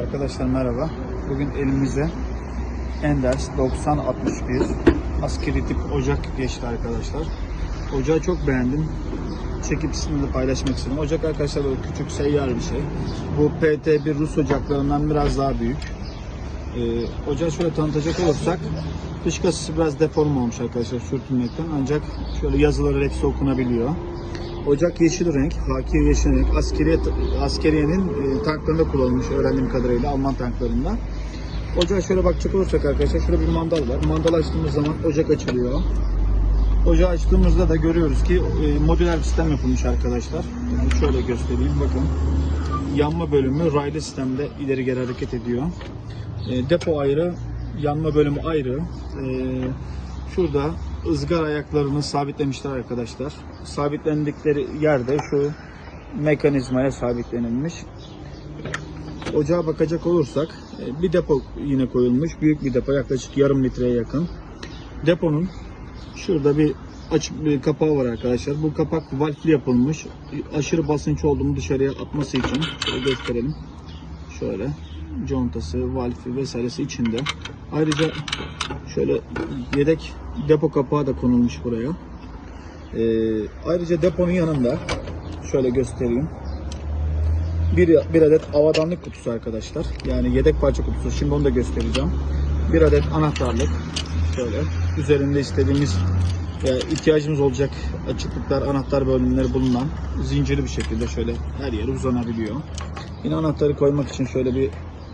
Arkadaşlar merhaba. Bugün elimize Enders 9061 askeri tip ocak geçti arkadaşlar. Ocağı çok beğendim. Çekip sizinle paylaşmak istedim. Ocak arkadaşlar böyle küçük seyyar bir şey. Bu PT1 Rus ocaklarından biraz daha büyük. Ee, ocağı şöyle tanıtacak olursak dış kasası biraz deform olmuş arkadaşlar sürtünmekten ancak şöyle yazıları hepsi okunabiliyor. Ocak yeşil renk, haki yeşil renk. Askeriye, askeriyenin e, tanklarında kullanılmış öğrendiğim kadarıyla Alman tanklarında. Ocağa şöyle bakacak olursak arkadaşlar şurada bir mandal var. Mandal açtığımız zaman ocak açılıyor. Ocağı açtığımızda da görüyoruz ki e, modüler bir sistem yapılmış arkadaşlar. Yani şöyle göstereyim bakın. Yanma bölümü raylı sistemde ileri geri hareket ediyor. E, depo ayrı, yanma bölümü ayrı. Şurada ızgara ayaklarını sabitlemişler arkadaşlar. Sabitlendikleri yerde şu mekanizmaya sabitlenilmiş. Ocağa bakacak olursak e, bir depo yine koyulmuş. Büyük bir depo yaklaşık yarım litreye yakın. Deponun şurada bir açık bir kapağı var arkadaşlar. Bu kapak valfli yapılmış. Aşırı basınç olduğunu dışarıya atması için şöyle gösterelim. Şöyle contası, valfi vesairesi içinde. Ayrıca şöyle yedek depo kapağı da konulmuş buraya. Ee, ayrıca deponun yanında şöyle göstereyim. Bir, bir adet avadanlık kutusu arkadaşlar. Yani yedek parça kutusu. Şimdi onu da göstereceğim. Bir adet anahtarlık. Şöyle. Üzerinde istediğimiz ya ihtiyacımız olacak açıklıklar, anahtar bölümleri bulunan zincirli bir şekilde şöyle her yere uzanabiliyor. Yine anahtarı koymak için şöyle bir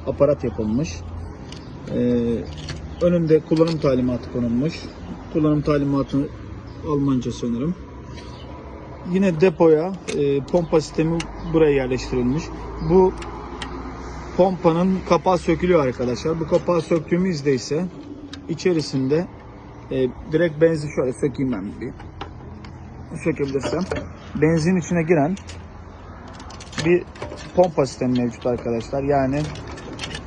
aparat yapılmış. Ee, önünde kullanım talimatı konulmuş. Kullanım talimatı Almanca sanırım. Yine depoya e, pompa sistemi buraya yerleştirilmiş. Bu pompanın kapağı sökülüyor arkadaşlar. Bu kapağı söktüğümüzde ise içerisinde e, direkt benzin şöyle sökeyim ben bir. Sökebilirsem. Benzin içine giren bir pompa sistemi mevcut arkadaşlar. Yani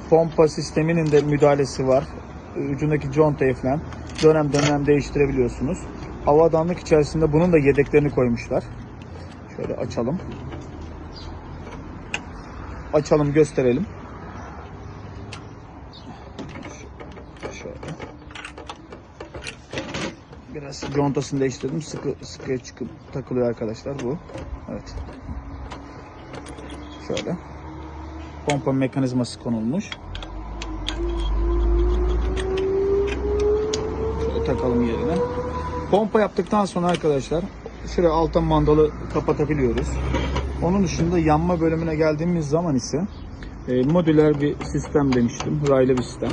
pompa sisteminin de müdahalesi var. Ucundaki contayı falan dönem dönem değiştirebiliyorsunuz. Havadanlık içerisinde bunun da yedeklerini koymuşlar. Şöyle açalım. Açalım gösterelim. Şöyle. Biraz contasını değiştirdim. Sıkı sıkıya çıkıp takılıyor arkadaşlar bu. Evet. Şöyle. Pompa mekanizması konulmuş. Takalım yerine. Pompa yaptıktan sonra arkadaşlar şuraya alta mandalı kapatabiliyoruz. Onun dışında yanma bölümüne geldiğimiz zaman ise e, modüler bir sistem demiştim. Raylı bir sistem.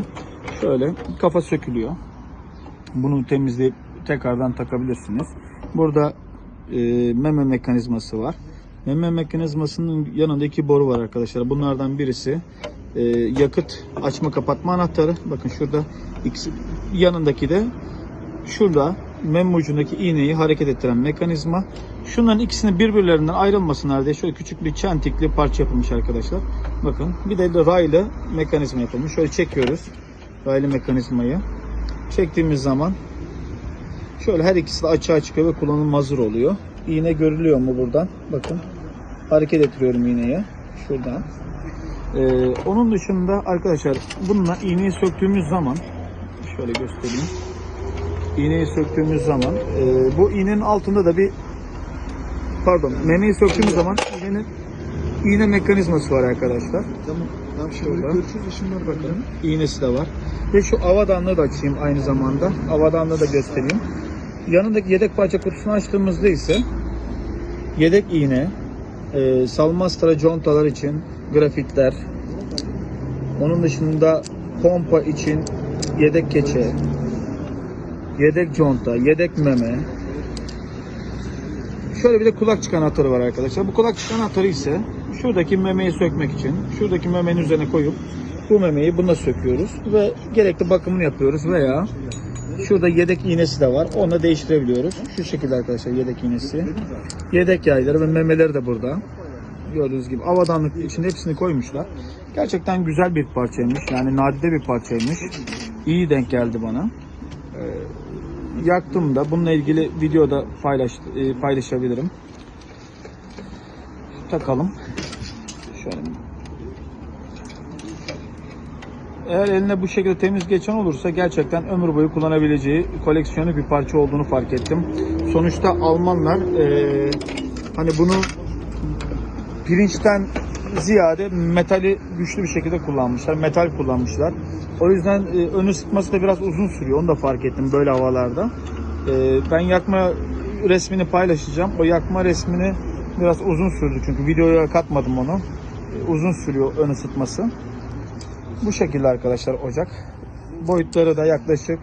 Şöyle kafa sökülüyor. Bunu temizleyip tekrardan takabilirsiniz. Burada e, meme mekanizması var. Meme mekanizmasının yanında iki boru var arkadaşlar. Bunlardan birisi e, yakıt açma kapatma anahtarı. Bakın şurada ikisi yanındaki de şurada meme ucundaki iğneyi hareket ettiren mekanizma. Şunların ikisini birbirlerinden ayrılmasınlar diye şöyle küçük bir çentikli parça yapılmış arkadaşlar. Bakın bir de, de raylı mekanizma yapılmış. Şöyle çekiyoruz raylı mekanizmayı. Çektiğimiz zaman şöyle her ikisi de açığa çıkıyor ve kullanım hazır oluyor. İğne görülüyor mu buradan? Bakın hareket ettiriyorum iğneyi. Şuradan. Ee, onun dışında arkadaşlar bununla iğneyi söktüğümüz zaman şöyle göstereyim. İğneyi söktüğümüz zaman e, bu iğnenin altında da bir pardon memeyi söktüğümüz zaman iğnenin iğne mekanizması var arkadaşlar. Tamam. Tamam şimdi Şurada. görüşürüz. İşim var bakalım. İğnesi de var. Ve şu avadanlığı da açayım aynı zamanda. Avadanlığı da göstereyim. Yanındaki yedek parça kutusunu açtığımızda ise yedek iğne, e, salmastra contalar için grafitler, onun dışında pompa için yedek keçe, yedek conta, yedek meme. Şöyle bir de kulak çıkan anahtarı var arkadaşlar. Bu kulak çıkan anahtarı ise şuradaki memeyi sökmek için şuradaki memenin üzerine koyup bu memeyi buna söküyoruz ve gerekli bakımını yapıyoruz veya şurada yedek iğnesi de var. Onu da değiştirebiliyoruz. Şu şekilde arkadaşlar yedek iğnesi. Yedek yayları ve memeleri de burada. Gördüğünüz gibi avadanlık içinde hepsini koymuşlar. Gerçekten güzel bir parçaymış. Yani nadide bir parçaymış. İyi denk geldi bana. Yaktım da bununla ilgili videoda paylaş, e, paylaşabilirim. Takalım. Şöyle Eğer eline bu şekilde temiz geçen olursa gerçekten ömür boyu kullanabileceği koleksiyonu bir parça olduğunu fark ettim. Sonuçta Almanlar eee, hani bunu pirinçten ziyade metali güçlü bir şekilde kullanmışlar. Metal kullanmışlar. O yüzden e, ön ısıtması da biraz uzun sürüyor. Onu da fark ettim böyle havalarda. E, ben yakma resmini paylaşacağım. O yakma resmini biraz uzun sürdü çünkü videoya katmadım onu. E, uzun sürüyor ön ısıtması. Bu şekilde arkadaşlar ocak. Boyutları da yaklaşık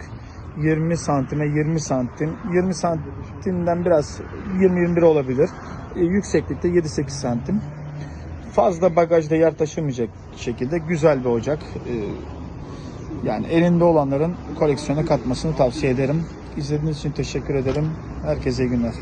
20 santime 20 santim. 20 santimden biraz 20-21 olabilir. E, yükseklikte 7-8 santim. Fazla bagajda yer taşımayacak şekilde güzel bir ocak. E, yani elinde olanların koleksiyona katmasını tavsiye ederim. İzlediğiniz için teşekkür ederim. Herkese iyi günler.